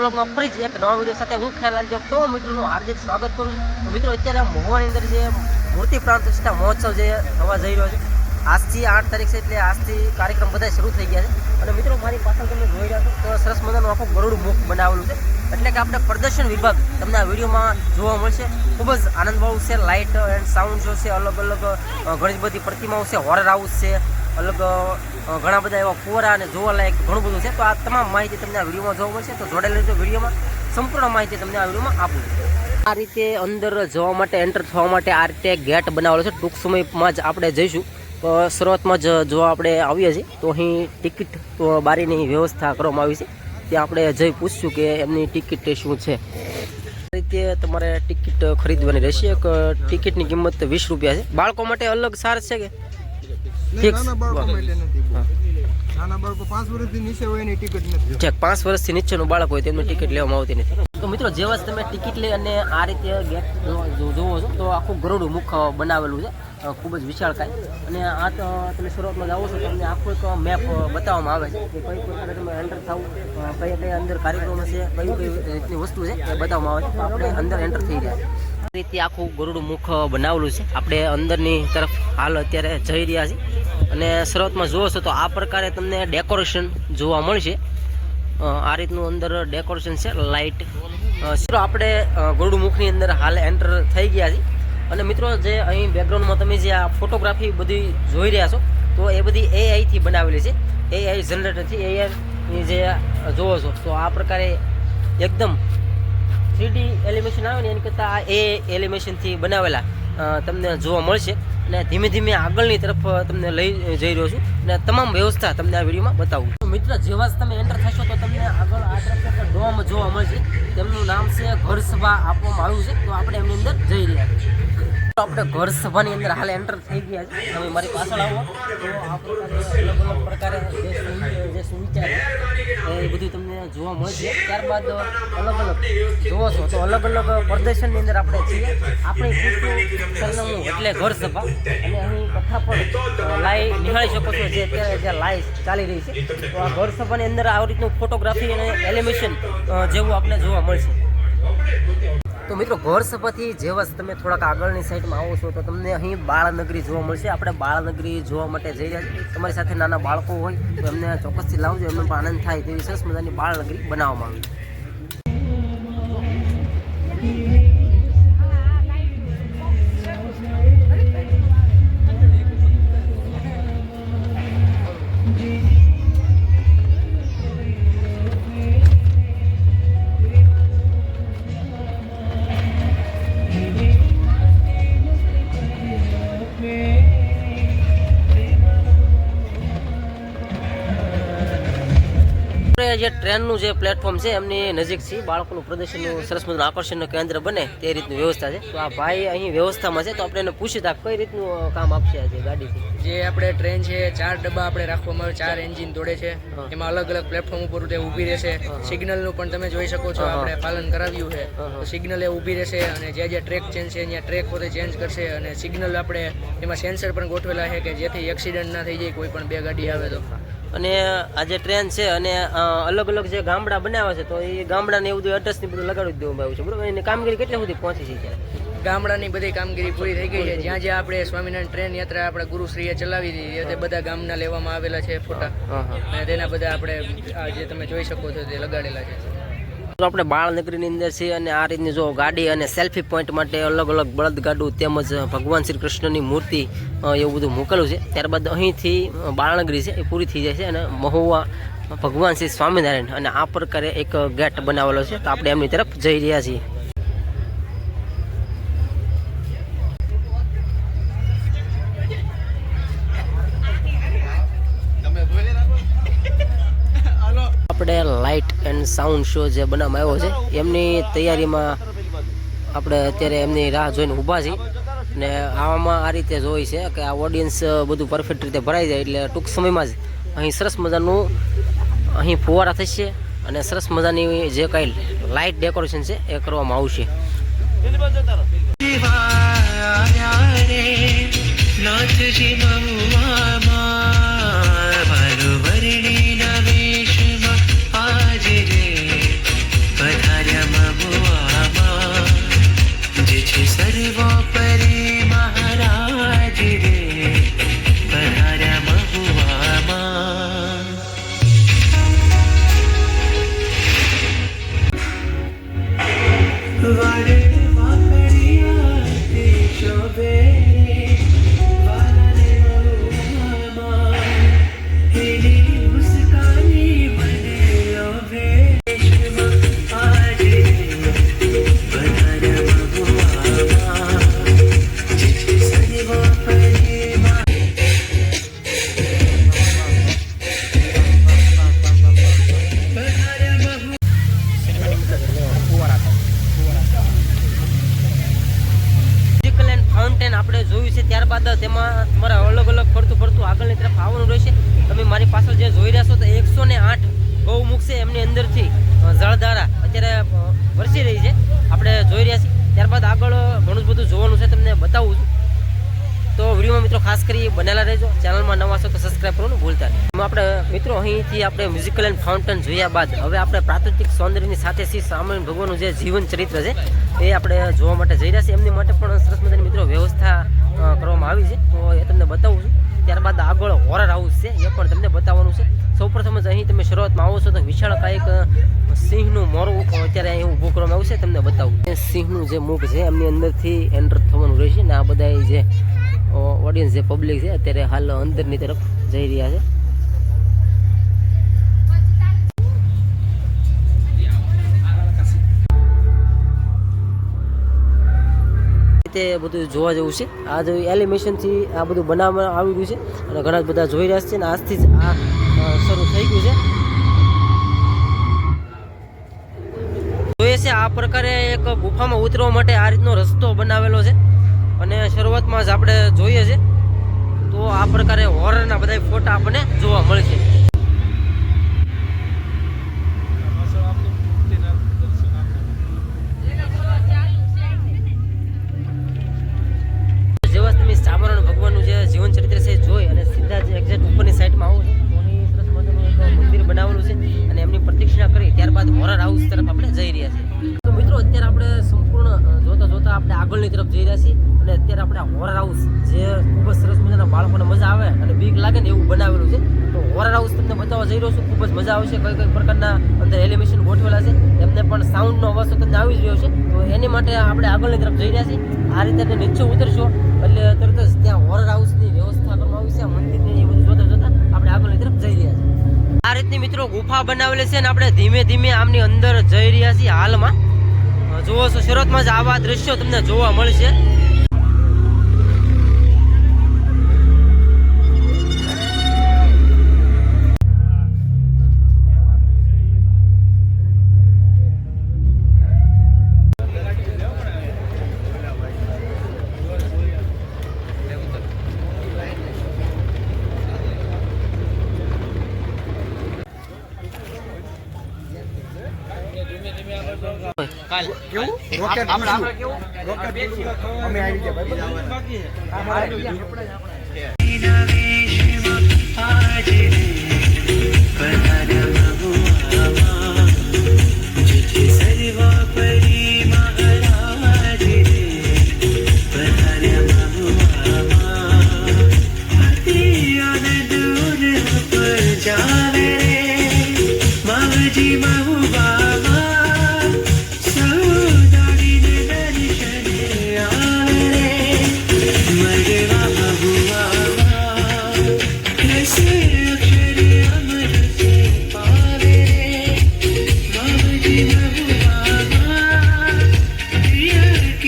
વિડીયોમાં ફરીથી એક નવા વીડિયો સાથે હું ખ્યાલ આવજો તો મિત્રોનું હાર્દિક સ્વાગત કરું મિત્રો, અત્યારે મહુવાની અંદર જે મૂર્તિ પ્રાણ મહોત્સવ જે થવા જઈ રહ્યો છે, આજથી આઠ તારીખ છે એટલે આજથી કાર્યક્રમ બધા શરૂ થઈ ગયા છે. અને મિત્રો, મારી પાછળ તમે જોઈ રહ્યા છો તો સરસ મજાનું આખું ગરુડ મુખ બનાવેલું છે. એટલે કે આપણે પ્રદર્શન વિભાગ તમને આ વિડીયોમાં જોવા મળશે. ખૂબ જ આનંદવાળું છે લાઇટ એન્ડ સાઉન્ડ શો છે અલગ અલગ ઘણી બધી પ્રતિમાઓ છે હોરર હાઉસ છે અલગ ઘણા બધા એવા ફુવારા અને જોવાલાયક ઘણું બધું છે. તો આ તમામ માહિતી તમને આ વિડીયોમાં જોવા મળશે. તો જોડેલ રહેજો વિડીયોમાં. સંપૂર્ણ માહિતી તમને આ વિડીયોમાં આપું આ રીતે અંદર જવા માટે એન્ટર થવા માટે આ રીતે ગેટ બનાવેલો છે. ટૂંક સમયમાં જ આપણે જઈશું. શરૂઆતમાં જ જો આપણે આવીએ છીએ. તો અહીં ટિકિટ બારીની વ્યવસ્થા કરવામાં આવી છે. ત્યાં આપણે જઈ પૂછશું કે એમની ટિકિટ શું છે. આ રીતે તમારે ટિકિટ ખરીદવાની રહેશે. એક ટિકિટની કિંમત વીસ રૂપિયા છે. બાળકો માટે અલગ સાર છે કે. નાના બાળકો માટે નથી નાના બાળકો પાંચ વર્ષથી નીચે હોય એની ટિકિટ નથી. પાંચ વર્ષથી નીચેનું બાળક હોય તેમની ટિકિટ લેવામાં આવતી નથી. તો મિત્રો જેવા જ તમે ટિકિટ લઈ અને આ રીતે ગેટ જોવો છો તો આખું ગરુડું મુખ બનાવેલું છે. ખૂબ જ વિશાળકાય. અને આ તો તમે શરૂઆતમાં જાઓ છો તમને આખું એક મેપ બતાવવામાં આવે છે કે કઈ પ્રકારે તમે એન્ટર થાવ કઈ કયા કયા અંદર કાર્યક્રમ છે કઈ કઈ રીતની વસ્તુ છે એ બતાવવામાં આવે છે. આપણે અંદર એન્ટર થઈ રહ્યા છે આ રીતે આખું ગરુડ મુખ બનાવેલું છે. આપણે અંદરની તરફ હાલ અત્યારે જઈ રહ્યા છીએ. અને શરૂઆતમાં જુઓ છો તો આ પ્રકારે તમને ડેકોરેશન જોવા મળશે. આ રીતનું અંદર ડેકોરેશન છે, લાઇટ. સર આપણે ગરુડ મુખની અંદર હાલ એન્ટર થઈ ગયા છીએ. અને મિત્રો, જે અહીં બેકગ્રાઉન્ડમાં તમે જે આ ફોટોગ્રાફી બધી જોઈ રહ્યા છો, તો એ બધી એઆઈથી બનાવેલી છે. એઆઈ જનરેટરથી એઆઈ જે જોવો છો, તો આ પ્રકારે એકદમ થ્રીડી એલિમેશન આવે ને એની કરતાં આ એ એલિમેશનથી બનાવેલા. તમને જોવા મળશે. અને ધીમે ધીમે આગળની તરફ તમને લઈ જઈ રહ્યો છું. અને તમામ વ્યવસ્થા તમને આ વિડીયોમાં બતાવું મિત્ર, જેવા જ તમે એન્ટર થશો તો તમને આગળ આ તરફ ડોમ જોવા મળશે. તેમનું નામ છે ઘર સભા આપવામાં આવ્યું છે. તો આપણે એમની અંદર જઈ રહ્યા છીએ. આપણે ઘર સભાની અંદર હાલ એન્ટર થઈ ગયા છે. તમે મારી પાછળ આવો. તો આ પ્રકારે અલગ જે સુવિ- જે સુવિચાર એ બધું તમને જોવા મળશે ત્યારબાદ અલગ અલગ જોવો છો તો અલગ અલગ પ્રદર્શનની અંદર આપણે છીએ. આપણી સરનામું એટલે ઘર સભા. અને અહીં કથા પણ લાઈ નિહાળી શકો છો જે અત્યારે જે લાઈ ચાલી રહી છે. તો આ ઘર સભાની અંદર આવી રીતનું ફોટોગ્રાફી અને એલિમેશન જેવું આપણે જોવા મળશે. તો મિત્રો, ઘર જે વસ્તુ તમે થોડાક આગળની સાઈડમાં આવો છો, તો તમને અહીં બાળનગરી જોવા મળશે. આપણે બાળનગરી જોવા માટે જઈ રહ્યા છીએ. તમારી સાથે નાના બાળકો હોય, તો એમને ચોક્કસથી લાવજો. એમને પણ આનંદ થાય તેવી સરસ મજાની બાળનગરી બનાવવામાં આવી. જે ટ્રેનનું જે પ્લેટફોર્મ છે એમની નજીક છે બાળકોનું પ્રદર્શનનું સરસ મજાનું આકર્ષણનું કેન્દ્ર બને તે રીતની વ્યવસ્થા છે. તો આ ભાઈ અહીં વ્યવસ્થામાં છે તો આપણે એને પૂછી તા કઈ રીતનું કામ આપશે આજે ગાડીથી. જે આપણે ટ્રેન છે ચાર ડબ્બા આપણે રાખવામાં આવે ચાર એન્જિન દોડે છે. એમાં અલગ અલગ પ્લેટફોર્મ ઉપર તે ઊભી રહેશે. સિગ્નલનું પણ તમે જોઈ શકો છો. આપણે પાલન કરાવ્યું છે. તો સિગ્નલ એ ઊભી રહેશે અને જે જે ટ્રેક ચેન્જ છે ત્યાં ટ્રેક પોતે ચેન્જ કરશે અને સિગ્નલ આપણે એમાં સેન્સર પણ ગોઠવેલા છે કે જેથી એક્સિડન્ટ ના થઈ જાય કોઈ પણ બે ગાડી આવે તો. અને આ જે ટ્રેન છે અને અલગ અલગ જે ગામડા બનાવ્યા છે તો એ ગામડાને એવું બધું એડ્રેસ ને બધું લગાડી દેવામાં આવ્યું છે બરોબર? એની કામગીરી કેટલી સુધી પહોંચી છે ગામડાની બધી કામગીરી પૂરી થઈ ગઈ છે. જ્યાં જ્યાં આપણે સ્વામિનારાયણ ટ્રેન યાત્રા આપણે ગુરુશ્રીએ ચલાવી દીધી તે બધા ગામના લેવામાં આવેલા છે ફોટા. અને તેના બધા આપણે આ જે તમે જોઈ શકો છો તે લગાડેલા છે. તો આપણે બાળનગરીની અંદર છીએ અને આ રીતની જો ગાડી અને સેલ્ફી પોઈન્ટ માટે અલગ અલગ બળદગાડું તેમજ ભગવાન શ્રી કૃષ્ણની મૂર્તિ એવું બધું મૂકેલું છે. ત્યારબાદ અહીંથી બાળનગરી છે, એ પૂરી થઈ જાય છે અને મહુવા ભગવાન શ્રી સ્વામિનારાયણ અને આ પ્રકારે એક ગેટ બનાવેલો છે. તો આપણે એમની તરફ જઈ રહ્યા છીએ. એન્ડ સાઉન્ડ શો જે બનાવવામાં આવ્યો છે, એમની તૈયારીમાં આપણે અત્યારે એમની રાહ જોઈને ઊભા છીએ. ને આવામાં આ રીતે જોઈ છે કે આ ઓડિયન્સ બધું પરફેક્ટ રીતે ભરાઈ જાય એટલે ટૂંક સમયમાં જ અહીં સરસ મજાનું અહીં ફુવારા થશે અને સરસ મજાની જે કાંઈ લાઇટ ડેકોરેશન છે એ કરવામાં આવશે. નાથજી મહુઆમાં ત્યારબાદ તમારા અલગ અલગ ફરતું ફરતું આગળની તરફ આવવાનું રહેશે. તમે મારી પાછળ જે જોઈ રહ્યા છો તો એકસો ને આઠ ગૌમુખ છે એમની અંદરથી જળધારા અત્યારે વરસી રહી છે. આપણે જોઈ રહ્યા છીએ. ત્યારબાદ આગળ ઘણું જ બધું જોવાનું છે, તમને બતાવું છું. તો વિડીયોમાં મિત્રો ખાસ કરી બનેલા રહેજો. ચેનલમાં નવા છો તો સબસ્ક્રાઈબ કરવાનું ભૂલતા નહીં. આપણે, મિત્રો, અહીંથી આપણે મ્યુઝિકલ એન્ડ ફાઉન્ટેન જોયા બાદ હવે આપણે પ્રાકૃતિક સૌંદર્યની સાથે શ્રી સ્વામિનારાયણ ભગવાનનું જે જીવન ચરિત્ર છે, એ આપણે જોવા માટે જઈ રહ્યા છીએ. એમની માટે પણ સરસ મજાની મિત્રો વ્યવસ્થા કરવામાં આવી છે. તો એ તમને બતાવું છું. ત્યારબાદ આગળ હોરર હાઉસ છે. એ પણ તમને બતાવવાનું છે. સૌપ્રથમ જ અહીં તમે શરૂઆતમાં આવો છો તો વિશાળ કાંઈક સિંહનું મોરું અત્યારે અહીં ઊભું કરવામાં આવશે તમને બતાવું સિંહનું જે મુખ છે, એમની અંદરથી એન્ટર થવાનું રહેશે ને આ બધા જે ઓડિયન્સ જે પબ્લિક છે, અત્યારે હાલ અંદરની તરફ જઈ રહ્યા છે. તે બધું જોવા જેવું છે. આ જો એલિમેશનથી આ બધું બનાવવામાં આવી ગયું છે અને ઘણા બધા જોઈ રહ્યા છે અને આજથી જ આ શરૂ થઈ ગયું છે. જોઈએ છે આ પ્રકારે એક ગુફામાં ઉતરવા માટે આ રીતનો રસ્તો બનાવેલો છે અને શરૂઆતમાં જ આપણે જોઈએ છે તો આ પ્રકારે હોરરના બધા ફોટા આપણને જોવા મળશે આગળની તરફ જઈ રહ્યા છીએ અને અત્યારે આપણે હોરર હાઉસ જે ખૂબ જ સરસ મજાના બાળકોને મજા આવે અને બીક લાગે ને એવું બનાવેલું છે, તો હોરર હાઉસ તમને બતાવવા જઈ રહ્યો છું. ખૂબ જ મજા આવશે, કઈ કઈ પ્રકારના અંદર એલિમેશન ગોઠવેલા છે. એમને પણ સાઉન્ડનો અવાજ તમને આવી જ રહ્યો છે. તો એની માટે આપણે આગળની તરફ જઈ રહ્યા છીએ. આ રીતે નીચે ઉતરશો, એટલે તરત જ ત્યાં હોરર હાઉસની વ્યવસ્થા કરવામાં આવી છે મંદિરની એ બધું જોતા જોતા આપણે આગળની તરફ જઈ રહ્યા છીએ. આ રીતની મિત્રો ગુફા બનાવેલી છે અને આપણે ધીમે ધીમે આમની અંદર જઈ રહ્યા છીએ હાલમાં. જુઓ છો સુરતમાં જ આવા દ્રશ્યો તમને જોવા મળશે. કેવું? રોકેટ આવી ગયા.